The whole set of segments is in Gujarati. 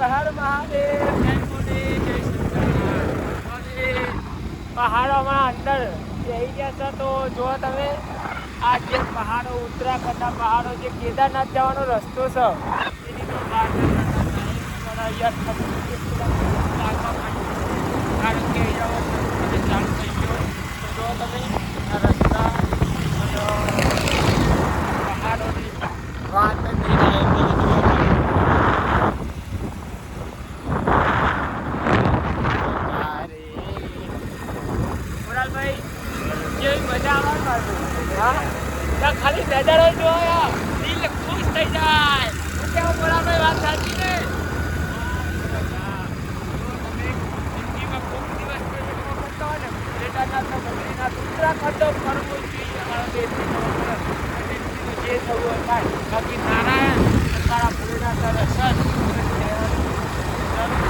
હર હર મહાદેવ પહાડોમાં અંદર જઈ ગયા છો તો જો તમે આ જે પહાડો, ઉત્તરાખંડના પહાડો જે કેદારનાથ જવાનો રસ્તો છે. કારણ કે ચાલુ થઈ ગયો. તો તમે આ રસ્તા અને પહાડોની વાત જ નહીં થાય એમ તમે જુઓ છો. અરે. મોરાલભાઈ, કેવી મજા આવે પાછું? હા? તો ખાલી નજારો જ જોવો યાર, દિલ ખુશ થઈ જાય શું કહેવું મોરાલભાઈ, વાત સાચી ને હા. જો તમે જિંદગીમાં કોક દિવસ કોઈ લોકો કરતા હોય ને, કેદારનાથ, બદ્રીનાથ, ઉત્તરાખંડ ફરવું જોઈએ અમારા જે થવું થાય. બાકી નારાયણ તારા ભોલેનાથના દર્શન જરૂર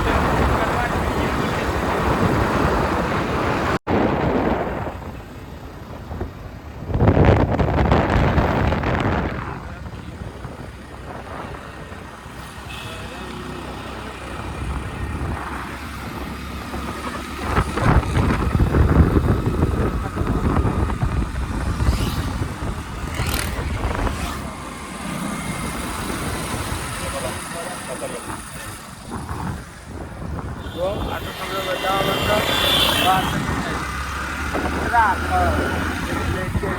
જરૂર કરવા જોઈએ જો આ તો તમને બતાવવા માટે વાત જ નહીં. ઉત્તરાખંડ એટલે કે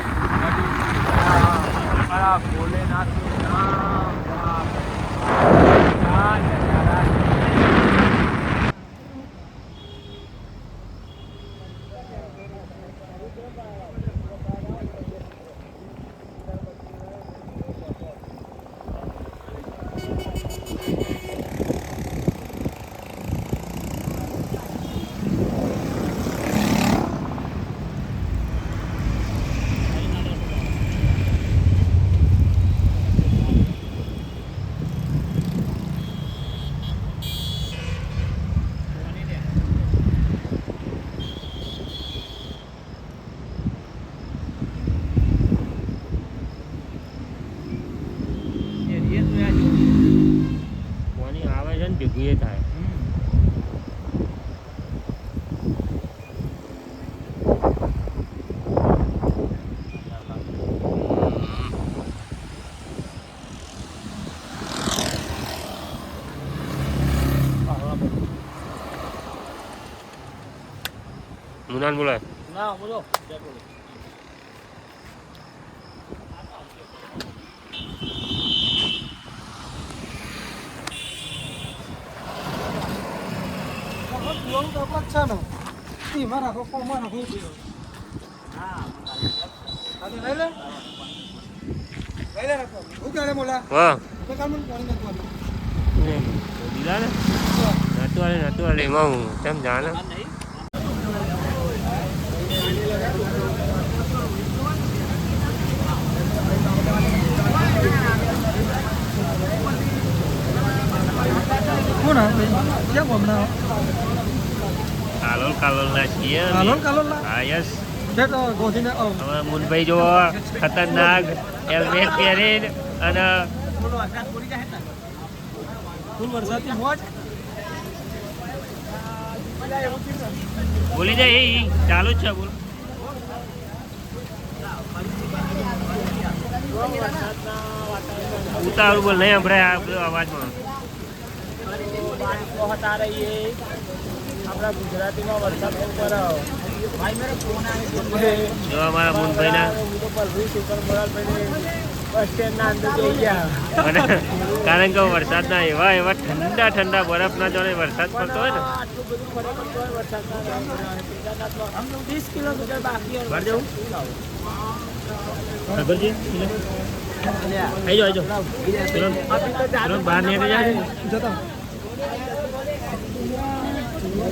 હરિદ્વાર, મારા ભોલેનાથનું નામ મુનાન બોલાય ના બોલો વાહ દીધા ને નતું આલે નતું આલે એમાં હું તેમ જાણે કાલોલ કાલોલ ના છીએ. કાલોલ કાલોલ ના? હા યસ. મુનભાઈ જો ખતરનાક હેલ્મેટ પહેરીને અને બોલી જાય એ ચાલુ જ છે બોલ. ઉતાવળ બોલ નહીં સંભળાય આ બધો અવાજમાં. પાણી કો હટા રહી આપણા ગુજરાતીમાં વરસાદ ઉપર ભાઈ મેરો ફોન આવી ગયો જો અમારા મુનભાઈ ના સુપર મોરલ ભાઈ બસ સ્ટેન્ડ કારણ કે વરસાદના એવા એવા ઠંડા ઠંડા બરફ ના જોડે વરસાદ પડતો હોય ને. બાકી બહાર નીકળી જાય.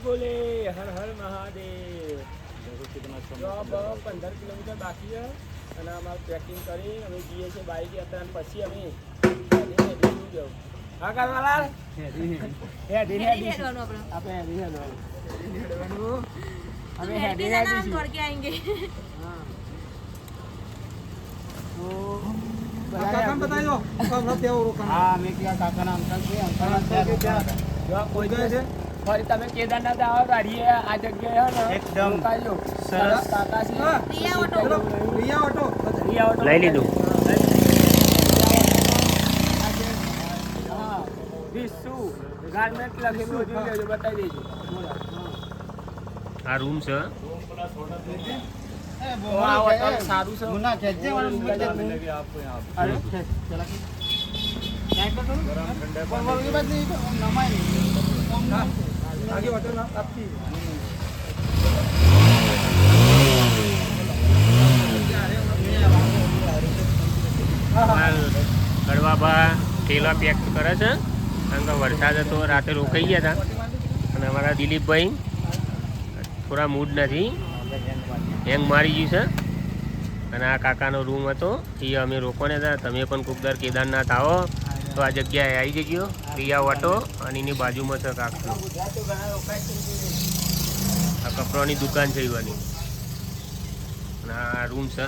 જોજો भैया પાછળ ઊંઘ્યા હતા પેલા. જય બોલે હર હર મહાદેવ જો આ બ- પંદર કિલોમીટર બાકી છે અને અમારે ટ્રેકિંગ કરી અમે જઈએ છીએ બાઈક યાત્રા અને પછી અમે હેડી હેડી સુઈ જાઉં. હા કારવાલાલ? હેડી હેડી આપણે હેડી હેડવાનું. હેડી હેડવાનું. અમે હેડી હેડી છીએ. હા. તો કાકા બતાવી દો હમણાં ત્યાં રોકાણ હા મેં કીધા કાકાના અંકલ છે અંકલ જો આ કોઈ ગયે છે? ફરી તમે કેદારનાથ આવો તારીએ આ જગ્યાએ હે ને એકદમ રોકાજો. સરસ. કાકા છે હા. રિયા ઓટો. ચલો રિયા ઓટો રિયા ઓટો. લઈ લીધું. હા. વિશુ ગાર્મેન્ટ લખેલું જોઈ લેજો બતાવી દેજો આ રૂમ છે તો આ હોટલ સારું છે અરે, આગે આપતી હાલ કડવાબા ઠેલા પેક કરે છે. કારણ કે વરસાદ હતો, રાતે રોકાઈ ગયા હતા અને અમારા દિલીપભાઈ થોડા મૂડ નથી. હેંગ મારી ગયું છે. અને આ કાકાનો રૂમ હતો, એ અમે રોકોને હતા. તમે પણ કુકદર કેદારનાથ આવો. તો આ જગ્યાએ આવી જજો. રિયા વાટો અને એની બાજુમાં છે કાકનો આ કપડાની દુકાન છે એવાની આ રૂમ છે.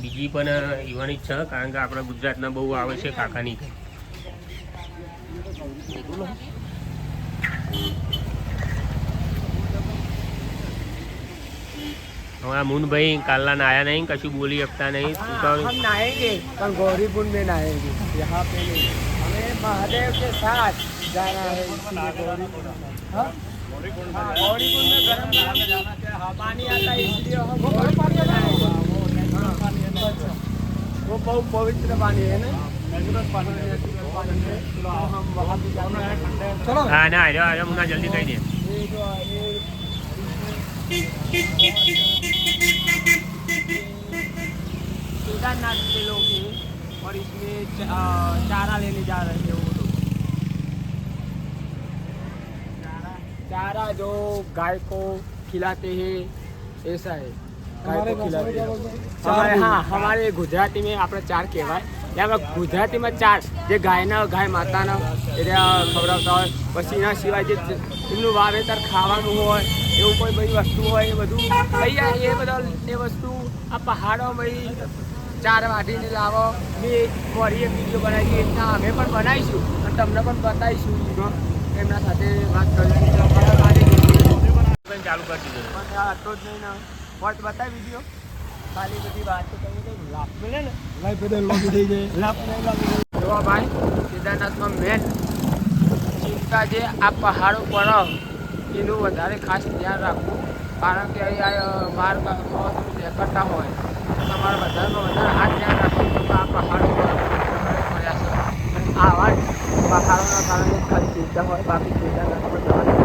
બીજી પણ ઈવાની જ છે, કારણ કે આપણા ગુજરાતના બહુ આવે છે કાકાની. હમણાં મુનભાઈ કાલના નાયા નહીં કશું બોલી શકતા નહીં हाँ, ઉતાવળ हम नहाएंगे पर गौरीकुंड में नहाएंगे यहाँ पे नहीं हमें महादेव के साथ जाना है इसलिए गौरीकुंड हाँ? हाँ, गौरीकुंड में गरम गरम पानी आता है इसलिए हम गौरीकुंड में नहाएंगे हाँ, अच्छा। वो बहुत पवित्र पानी है ना नेचुरल पानी है नेचुरल पानी है तो हम वहाँ भी जाना है केदारनाथ के लोग हैं और इसमें च- अ, चारा लेने जा रहे हैं वो लोग चारा जो गाय को खिलाते हैं ऐसा है गाय हमारे को भाषा में खिलाते क्या हैं बोलते हैं हमारे ચાર હા અમારે ગુજરાતીમાં આપણે ચાર કહેવાય એમાં ગુજરાતીમાં ચાર જે ગાયના ગાય માતાના એટલે ખવડાવતા હોય પછી એના સિવાય જે એમનું વાવેતર ખાવાનું હોય એવું કોઈ બધી વસ્તુ હોય એ બધું થઈ જાય એ બધા એ વસ્તુ આ પહાડોમાં ઈ ચાર વાટીને લાવો. મેં ફરી એક વીડિયો બનાવી એટલા રીતના અમે પણ બનાવીશું અને તમને પણ બતાવીશું. એમના સાથે વાત કરીશું ચાલુ કરી દીધું. આટલો જ નહીં ને. વર્ત બતાવી વીડિયો ખાલી બધી વાત તો તમે લાભ મળે ને. લાઈફ બદલ લોબી થઈ જાય. લાભ નહીં લાભ જોવા ભાઈ કેદારનાથમાં મેન ચિંતા જે આ પહાડો પર એનું વધારે ખાસ ધ્યાન રાખવું, કારણ કે અહીંયા માર્ગ કરતા હોય, તો તમારે વધારેમાં વધારે આ ધ્યાન રાખવું આ પહાડો પડ્યા છે અને આવા જ પહાડોના કારણે ખાલી ચિંતા હોય, બાકી ચિંતા નથી પહાડોનું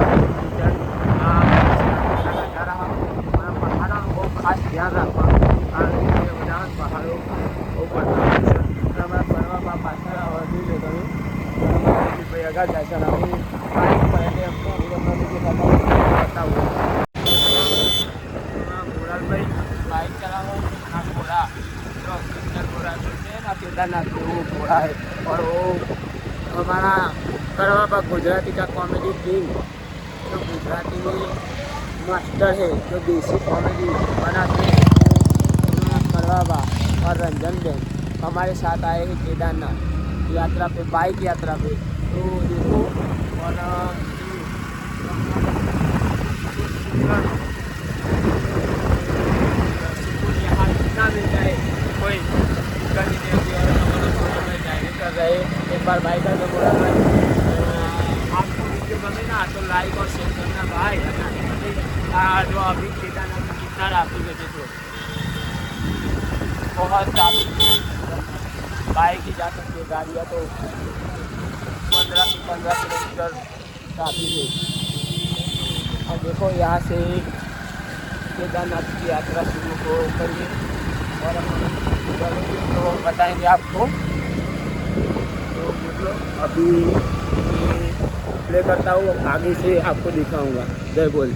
ખાસ ધ્યાન રાખવાનું, કારણ કે બધા પહાડો બહુ પડતા છે. અમારા ફરવામાં પાછળ વધી લે તમે આગળ જાય છે વિડીયો નથી દેખાતા બતાવું મોરાલભાઈ બાઇક ચલાવો આ ઘોડા જો સુંદર ઘોડા છે ના કેદારનાથ જેવો ઘોડા है और वो हमारा करवा पर गुजराती का कॉमेडी किंग जो गुजराती में मास्टर है जो देसी कॉमेडी बनाते हैं वो करवा और रंजन बेन हमारे साथ आए हैं केदारनाथ यात्रा पे बाइक यात्रा पे तो देखो और अ, सुकून यहाँ इतना मिलता है कोई दिक्कत कर रहे एक बार बाइक का बोला आपको वीडियो बने ना तो लाइक और शेयर करना भाई जो अभी केदारनाथ में कितना ट्रैफ़िक है देखो बहुत ट्रैफ़िक बाइक ही जा सकती है गाड़ियाँ तो पंद्रह से पंद्रह किलोमीटर ट्रैफ़िक है। और देखो यहाँ से केदारनाथ की यात्रा शुरू हो करिए और हम तो बताएँगे आपको। तो मतलब अभी प्ले करता हूँ, आगे से आपको दिखाऊँगा। जय बोल।